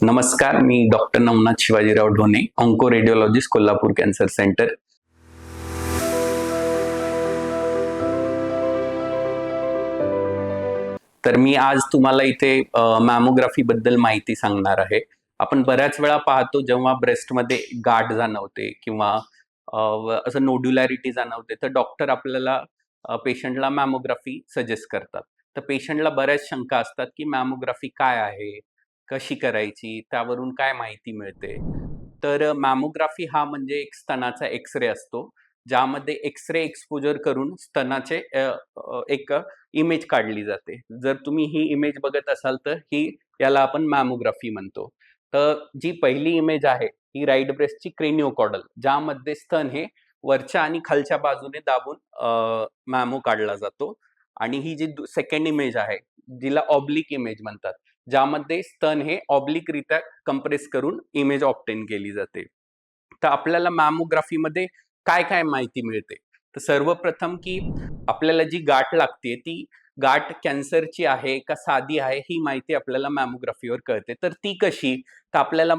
नमस्कार मी doctor Navnath Shivajirao Dhone onco radiologist Kolhapur cancer centre तर मी आज तुम्हाला इथे मॅमोग्राफी बद्दल माहिती सांगणार आहे. आपण बऱ्याच वेळा पाहतो जेव्हा ब्रेस्टमध्ये गाठ जाणवते किंवा असं नोड्युलॅरिटी जाणवते तर डॉक्टर आपल्याला पेशंटला मॅमोग्राफी सजेस्ट करतात. तर पेशंटला बऱ्याच शंका असतात की मॅमोग्राफी काय आहे? कशी करायची त्यावरून काय माहिती मिळते? तर मॅमोग्राफी हा म्हणजे एक स्तनाचा एक्सरे असतो ज्यामध्ये एक्सरे एक्सपोजर करून स्तनाचे एक इमेज काढली जाते. जर तुम्ही ही इमेज बघत असाल तर ही याला आपण मॅमोग्राफी म्हणतो. तर जी पहिली इमेज आहे ही राईट ब्रेस्टची क्रेनिओकॉडल ज्यामध्ये स्तन हे वरच्या आणि खालच्या बाजूने दाबून मॅमो काढला जातो. आणि ही जी सेकंड इमेज आहे जिला ऑब्लिक इमेज म्हणतात ज्यामध्ये स्तन हे ऑब्लिकरित्या कंप्रेस करून इमेज ऑप्टेन केली जाते. तर आपल्याला मॅमोग्राफीमध्ये काय काय माहिती मिळते? तर सर्वप्रथम की आपल्याला जी गाठ लागते ती गाठ कॅन्सरची आहे का साधी आहे ही माहिती आपल्याला मॅमोग्राफीवर कळते. तर ती कशी? तर आपल्याला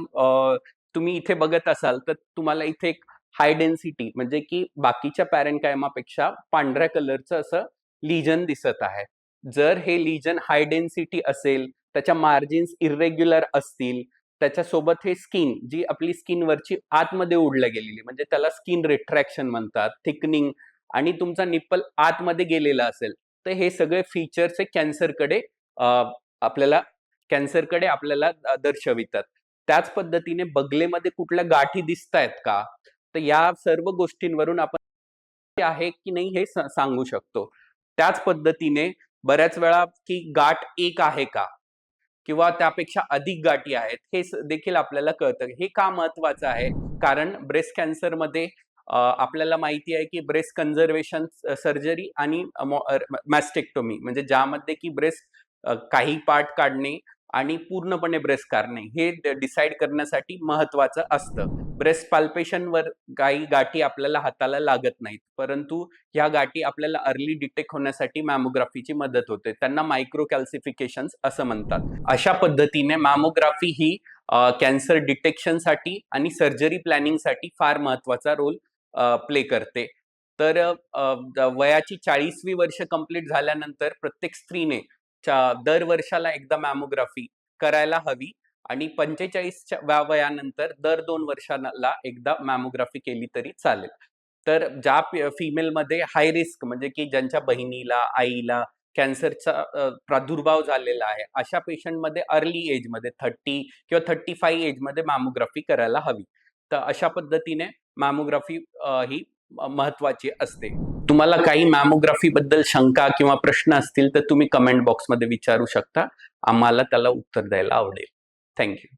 तुम्ही इथे बघत असाल तर तुम्हाला इथे एक हाय डेन्सिटी म्हणजे की बाकीच्या पॅरेंकायमापेक्षा पांढऱ्या कलरचं असं लिजन दिसत आहे. जर हे लिजन हाय डेन्सिटी असेल त्याच्या मार्जिन्स इरेग्युलर असतील त्याच्यासोबत हे स्किन जी आपली स्किनवरची आतमध्ये उडलं गेलेली म्हणजे त्याला स्किन रिट्रॅक्शन म्हणतात थिकनिंग आणि तुमचा निप्पल आतमध्ये गेलेला असेल तर हे सगळे फीचर्स हे कॅन्सरकडे आपल्याला कॅन्सरकडे आपल्याला दर्शवितात. त्याच पद्धतीने बगलेमध्ये कुठल्या गाठी दिसत आहेत का तर या सर्व गोष्टींवरून आपण आहे की नाही हे सांगू शकतो. त्याच पद्धतीने बऱ्याच वेळा की गाठ एक आहे का किंवा त्यापेक्षा अधिक गाठी आहेत हे देखील आपल्याला कळतं. हे का महत्वाचं आहे? कारण ब्रेस्ट कॅन्सरमध्ये आपल्याला माहिती आहे की ब्रेस्ट कन्झर्वेशन सर्जरी आणि मॅस्टेक्टोमी म्हणजे ज्यामध्ये की ब्रेस्ट काही पार्ट काढणे आणि पूर्णपणे ब्रेस्ट काढणे हे डिसाईड करण्यासाठी महत्वाचं असतं. ब्रेस्ट पाल्पेशनवर काही गाठी आपल्याला हाताला लागत नाहीत. परंतु ह्या गाठी आपल्याला अर्ली डिटेक्ट होण्यासाठी मॅमोग्राफीची मदत होते. त्यांना मायक्रो कॅल्सिफिकेशन असं म्हणतात. अशा पद्धतीने मॅमोग्राफी ही कॅन्सर डिटेक्शनसाठी आणि सर्जरी प्लॅनिंगसाठी फार महत्त्वाचा रोल प्ले करते. तर वयाची चाळीसवी वर्ष कंप्लीट झाल्यानंतर प्रत्येक स्त्रीने दर वर्षाला एकदा मॅमोग्राफी करायला हवी आणि पंचेचाळीसच्या वयानंतर दर दोन वर्षाला एकदा मॅमोग्राफी केली तरी चालेल. तर ज्या फिमेलमध्ये हाय रिस्क म्हणजे की ज्यांच्या बहिणीला आईला कॅन्सरचा प्रादुर्भाव झालेला आहे अशा पेशंटमध्ये अर्ली एजमध्ये थर्टी किंवा थर्टी फाय एजमध्ये मॅमोग्राफी करायला हवी. तर अशा पद्धतीने मॅमोग्राफी ही महत्वाची असते. तुम्हाला काही मॅमोग्राफी बद्दल शंका किंवा प्रश्न असतील तर तुम्ही कमेंट बॉक्समध्ये विचारू शकता. आम्हाला त्याला उत्तर द्यायला आवडेल. थँक्यू